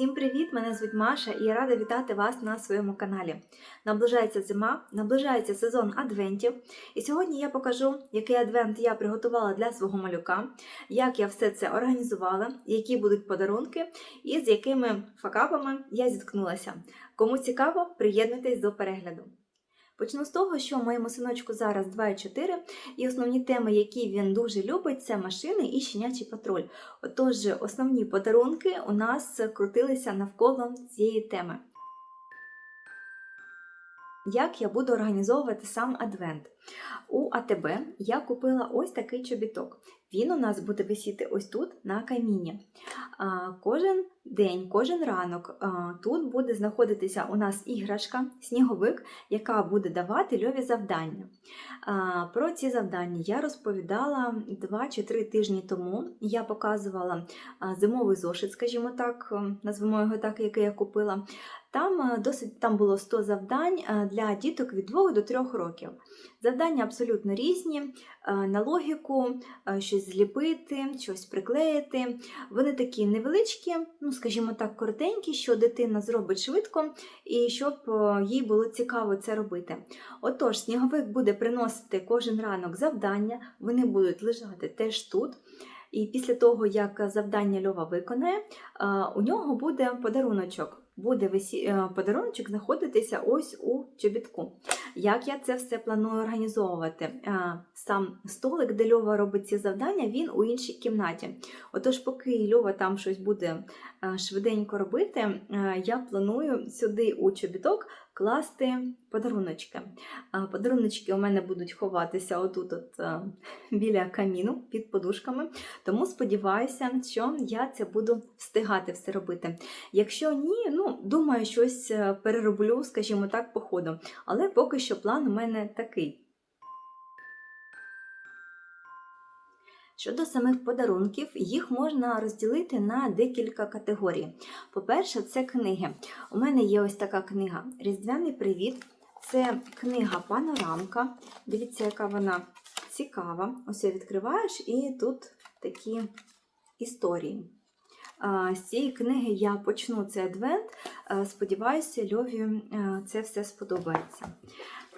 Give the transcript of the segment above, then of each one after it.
Всім привіт! Мене звуть Маша і я рада вітати вас на своєму каналі. Наближається зима, наближається сезон адвентів. І сьогодні я покажу, який адвент я приготувала для свого малюка, як я все це організувала, які будуть подарунки і з якими факапами я зіткнулася. Кому цікаво, приєднуйтесь до перегляду. Почну з того, що моєму синочку зараз 2,4, і основні теми, які він дуже любить, це машини і щенячий патруль. Отож, основні подарунки у нас крутилися навколо цієї теми. Як я буду організовувати сам адвент? У АТБ я купила ось такий чобіток. Він у нас буде висіти ось тут на каміні. Кожен день, кожен ранок тут буде знаходитися у нас іграшка, сніговик, яка буде давати льові завдання. Про ці завдання я розповідала 2 чи 3 тижні тому. Я показувала зимовий зошит, скажімо так, ем, назвемо його так, який я купила. Там досить там було 100 завдань для діток від 2 до 3 років. Завдання абсолютно різні, е, на логіку, е, щось зліпити, щось приклеїти. Вони такі невеличкі, ну, скажімо так, коротенькі, що дитина зробить швидко і щоб е, їй було цікаво це робити. Отож, сніговик буде приносити кожен ранок завдання, вони будуть лежати теж тут. І після того, як завдання Льова виконає, у нього буде подаруночок. Буде весі... подарунок знаходитися ось у чобітку. Як я це все планую організовувати? Е, Сам столик, де Льова робить ці завдання, він у іншій кімнаті. Отож, поки Льова там щось буде е, швиденько робити, е, я планую сюди у чобіток класти подаруночки. Подаруночки у мене будуть ховатися отут, от, е, біля каміну під подушками. Тому сподіваюся, що я це буду встигати все робити. Якщо ні, ну думаю, щось е, перероблю, скажімо так, по ходу. Але поки що план у мене такий. Щодо самих подарунків, їх можна розділити на декілька категорій. По-перше, це книги. У мене є ось така книга Різдвяний привіт. Це книга Панорамка. Дивіться, яка вона цікава. Ось я відкриваєш, і тут такі історії. З цієї книги я почну цей адвент. Сподіваюся, Льові е, це все сподобається.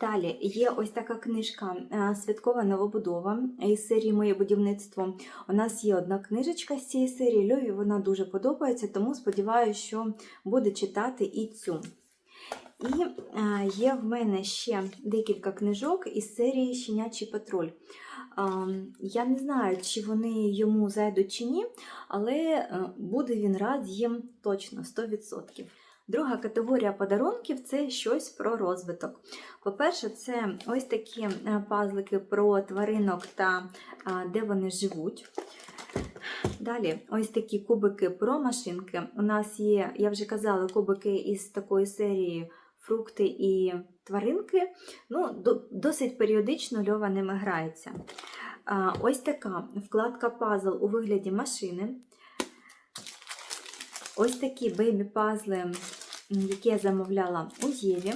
Далі є ось така книжка е, Святкова новобудова із серії Моє будівництво. У нас є одна книжечка з цієї серії. Льові вона дуже подобається, тому сподіваюся, що буде читати і цю. І е, є в мене ще декілька книжок із серії Щенячий патруль. Ем, Я не знаю, чи вони йому зайдуть чи ні, але е, буде він рад їм точно 100%. Друга категорія подарунків це щось про розвиток. По-перше, це ось такі е, пазлики про тваринок та е, де вони живуть. Далі, ось такі кубики про машинки. У нас є, я вже казала, кубики із такої серії фрукти і тваринки. Ну, Досить періодично льова ними грається. Ось така вкладка пазл у вигляді машини. Ось такі бейбі-пазли, які я замовляла у Єві.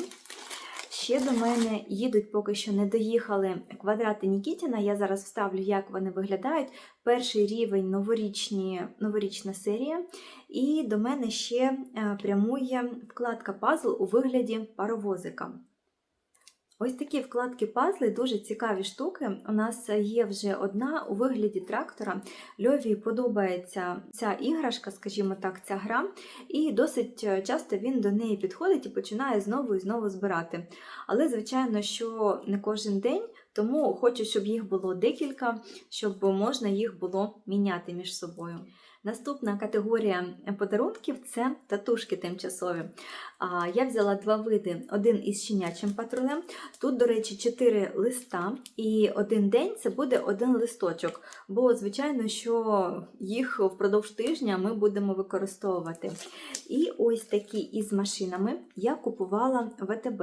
Ще до мене їдуть, поки що не доїхали квадрати Нікітіна. Я зараз вставлю, як вони виглядають. Перший рівень новорічні, новорічна серія. І до мене ще е, прямує вкладка пазл у вигляді паровозика. Ось такі вкладки пазли дуже цікаві штуки. У нас є вже одна у вигляді трактора. Льові подобається ця іграшка, скажімо так, ця гра, і досить часто він до неї підходить і починає знову і знову збирати. Але, звичайно, що не кожен день, тому хочу, щоб їх було декілька, щоб можна їх було міняти між собою. Наступна категорія подарунків це татушки тимчасові. Я взяла два види: один із щенячим патрулем. Тут, до речі, чотири листа, і один день це буде один листочок. Бо, звичайно, що їх впродовж тижня ми будемо використовувати. І ось такі із машинами я купувала в АТБ.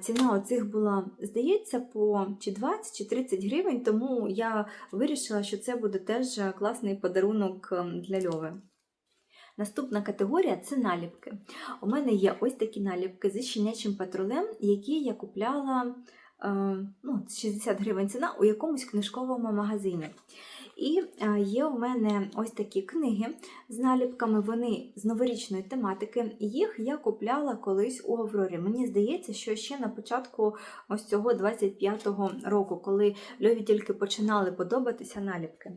Ціна оцих була, здається, по чи 20 чи 30 гривень, тому я вирішила, що це буде теж класний подарунок ем, для Льови. Наступна категорія це наліпки. У мене є ось такі наліпки зі щенячим патрулем, які я купляла е, ну, 60 гривень ціна у якомусь книжковому магазині. І е, є у мене ось такі книги з наліпками. Вони з новорічної тематики. Їх я купляла колись у Аврорі. Мені здається, що ще на початку ось цього 25-го року, коли Льові тільки починали подобатися наліпки.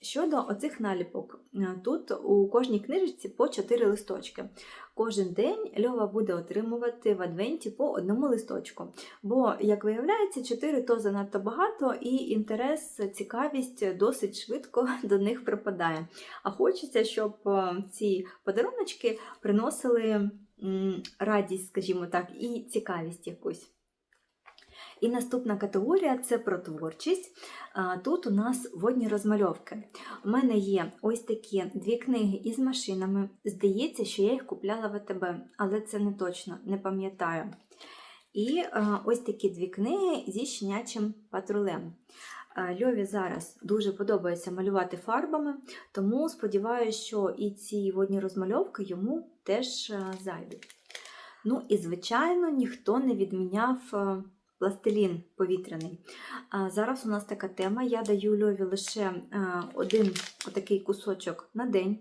Щодо оцих наліпок, е, тут у кожній книжці по 4 листочки. Кожен день Льова буде отримувати в адвенті по одному листочку. Бо, як виявляється, 4 то занадто багато, і інтерес, цікавість досить швидко до них припадає. А хочеться, щоб е, ці подаруночки приносили радість, скажімо так, і цікавість якусь. І наступна категорія це про творчість. Тут у нас водні розмальовки. У мене є ось такі дві книги із машинами. Здається, що я їх купляла в АТБ, але це не точно, не пам'ятаю. І ось такі дві книги зі щенячим патрулем. Льові зараз дуже подобається малювати фарбами, тому сподіваюся, що і ці водні розмальовки йому теж зайдуть. Ну і, звичайно, ніхто не відміняв пластилін повітряний. Зараз у нас така тема. Я даю Льові лише один отакий кусочок на день.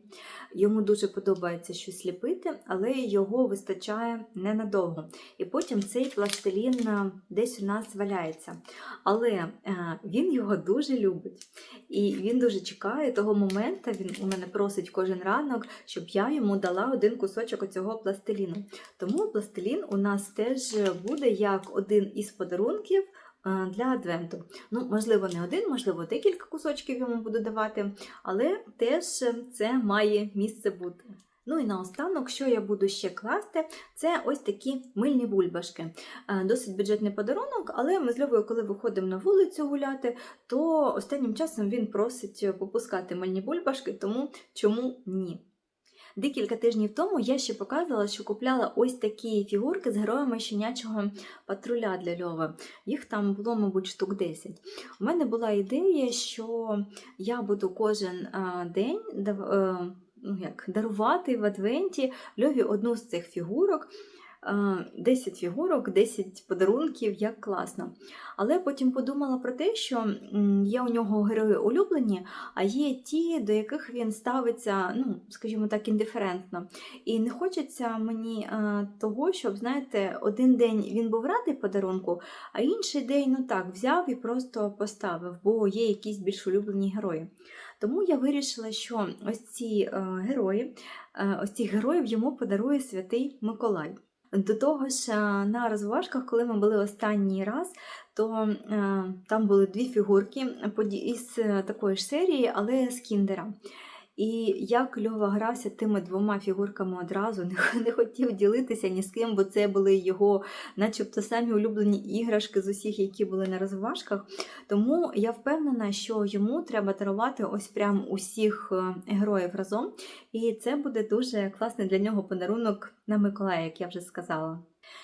Йому дуже подобається щось ліпити, але його вистачає ненадовго. І потім цей пластилін десь у нас валяється. Але а, він його дуже любить. І він дуже чекає того моменту, він у мене просить кожен ранок, щоб я йому дала один кусочок оцього пластиліну. Тому пластилін у нас теж буде як один із подарунків е, для адвенту. Ну, можливо, не один, можливо, декілька кусочків йому буду давати, але теж це має місце бути. Ну і наостанок, що я буду ще класти, це ось такі мильні бульбашки. Е, Досить бюджетний подарунок, але ми з Льовою, коли виходимо на вулицю гуляти, то останнім часом він просить попускати мильні бульбашки, тому чому ні? Декілька тижнів тому я ще показувала, що купляла ось такі фігурки з героями щенячого патруля для Льови. Їх там було, мабуть, штук 10. У мене була ідея, що я буду кожен день е, ну, як, дарувати в адвенті Льові одну з цих фігурок. Е, 10 фігурок, 10 подарунків, як класно. Але потім подумала про те, що є у нього герої улюблені, а є ті, до яких він ставиться, ну, скажімо так, індиферентно. І не хочеться мені е, того, щоб, знаєте, один день він був радий подарунку, а інший день, ну так, взяв і просто поставив, бо є якісь більш улюблені герої. Тому я вирішила, що ось ці е, герої, е, ось цих героїв йому подарує святий Миколай. До того ж, е, на розважках, коли ми були останній раз, то е, там були дві фігурки із е, такої ж серії, але з кіндера. І як Льова грався тими двома фігурками одразу, не, не хотів ділитися ні з ким, бо це були його, начебто, самі улюблені іграшки з усіх, які були на розважках. Тому я впевнена, що йому треба дарувати ось прям усіх е, героїв разом. І це буде дуже класний для нього подарунок на Миколая, як я вже сказала.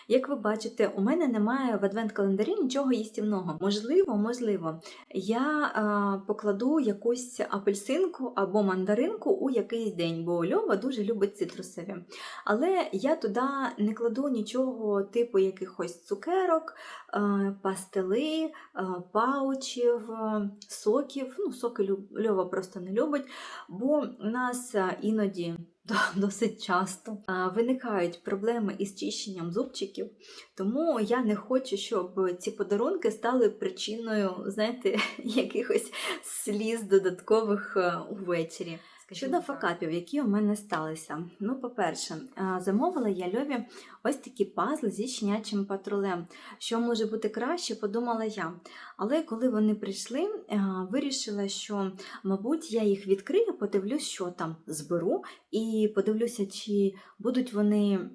Як ви бачите, у мене немає в адвент-календарі нічого їстівного. Можливо, можливо, я а, покладу якусь апельсинку або мандаринку у якийсь день, бо Льова дуже любить цитрусові. Але я туди не кладу нічого типу якихось цукерок, а, пастили, а, паучів, соків. Ну, соки Льова просто не любить, бо у нас іноді досить часто виникають проблеми із чищенням зубчиків, тому я не хочу, щоб ці подарунки стали причиною, знаєте, якихось сліз додаткових е, увечері. Щодо факапів, які у мене сталися. Ну, по-перше, замовила я Льові ось такі пазли зі щенячим патрулем. Що може бути краще, подумала я. Але коли вони прийшли, вирішила, що, мабуть, я їх відкрию, подивлюсь, що там зберу, і подивлюся, чи будуть вони.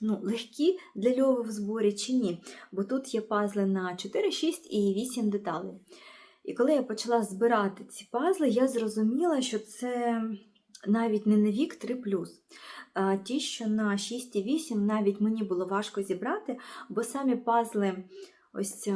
Ну, легкі для льови в зборі чи ні, бо тут є пазли на 4, 6 і 8 деталей. І коли я почала збирати ці пазли, я зрозуміла, що це навіть не на вік 3 А Ті, що на 6 і 8, навіть мені було важко зібрати, бо самі пазли, ось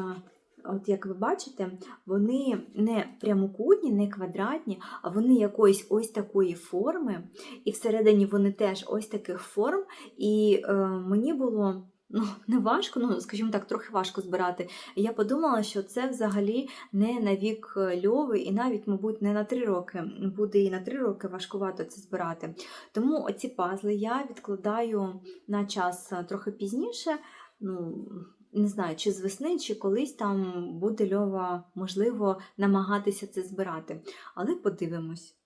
от як ви бачите, вони не прямокутні, не квадратні, а вони якоїсь ось такої форми. І всередині вони теж ось таких форм. І е, мені було ну, не важко, ну, скажімо так, трохи важко збирати. Я подумала, що це взагалі не на вік е, льови, і навіть, мабуть, не на три роки. Буде і на три роки важкувато це збирати. Тому оці пазли я відкладаю на час е, трохи пізніше. Ну, не знаю, чи з весни, чи колись там буде льова, можливо, намагатися це збирати. Але подивимось.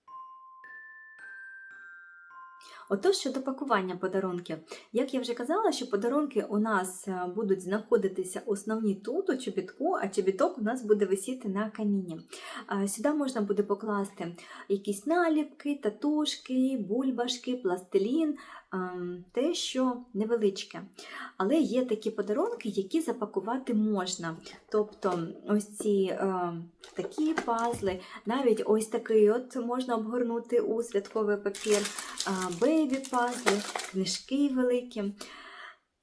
Отож, щодо пакування подарунків, як я вже казала, що подарунки у нас е, будуть знаходитися основні тут, у чобітку, а чобіток у нас буде висіти на каміні. Е, Сюди можна буде покласти якісь наліпки, татушки, бульбашки, пластилін, те, що невеличке. Але є такі подарунки, які запакувати можна. Тобто ось ці е, такі пазли, навіть ось такий от можна обгорнути у святковий папір, бейбі пазли, книжки великі.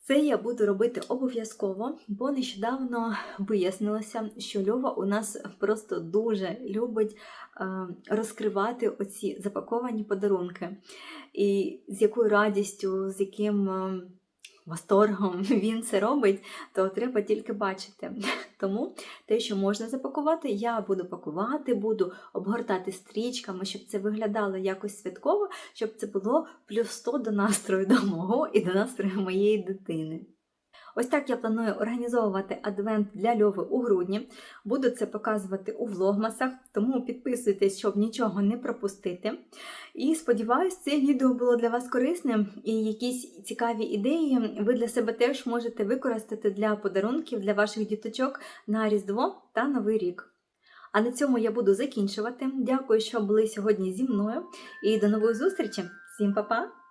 Це я буду робити обов'язково, бо нещодавно вияснилося, що Льова у нас просто дуже любить е, розкривати оці запаковані подарунки. І з якою радістю, з яким е, восторгом він це робить, то треба тільки бачити. Тому те, що можна запакувати, я буду пакувати, буду обгортати стрічками, щоб це виглядало якось святково, щоб це було плюс 100 до настрою до мого і до настрою моєї дитини. Ось так я планую організовувати адвент для Льови у грудні. Буду це показувати у влогмасах, тому підписуйтесь, щоб нічого не пропустити. І сподіваюсь, це відео було для вас корисним і якісь цікаві ідеї ви для себе теж можете використати для подарунків для ваших діточок на Різдво та Новий рік. А на цьому я буду закінчувати. Дякую, що були сьогодні зі мною. І до нової зустрічі! Всім па-па!